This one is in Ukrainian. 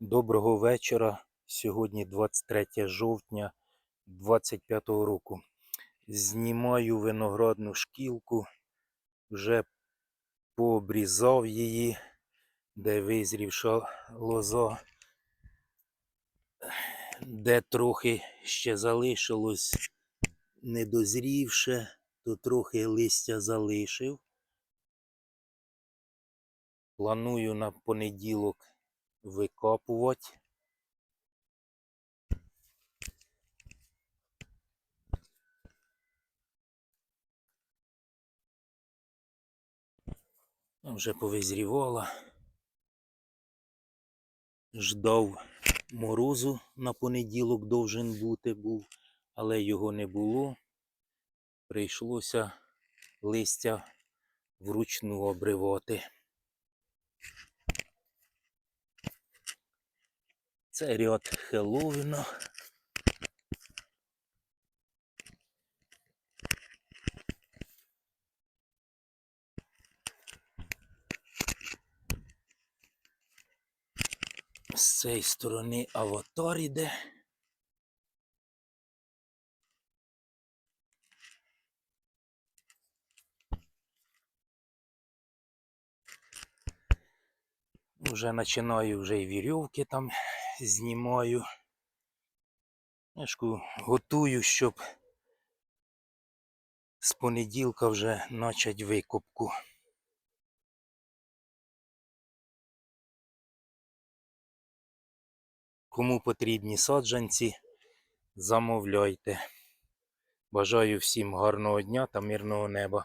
Доброго вечора. Сьогодні 23 жовтня 25 року. Знімаю виноградну шкілку, вже пообрізав її, де визрівша лоза, де трохи ще залишилось недозрівше, то трохи листя залишив. Планую на понеділок викопувати. Вже повизрівала. Ждав морозу на понеділок должен бути був, але його не було. Прийшлося листя вручну обривати. Це ряд Хеллоуіна. З цієї сторони аватар іде. Вже починаю вже і вірьовки там знімаю. Знаєш, готую, щоб з понеділка вже почати викупку. Кому потрібні саджанці, замовляйте. Бажаю всім гарного дня та мирного неба.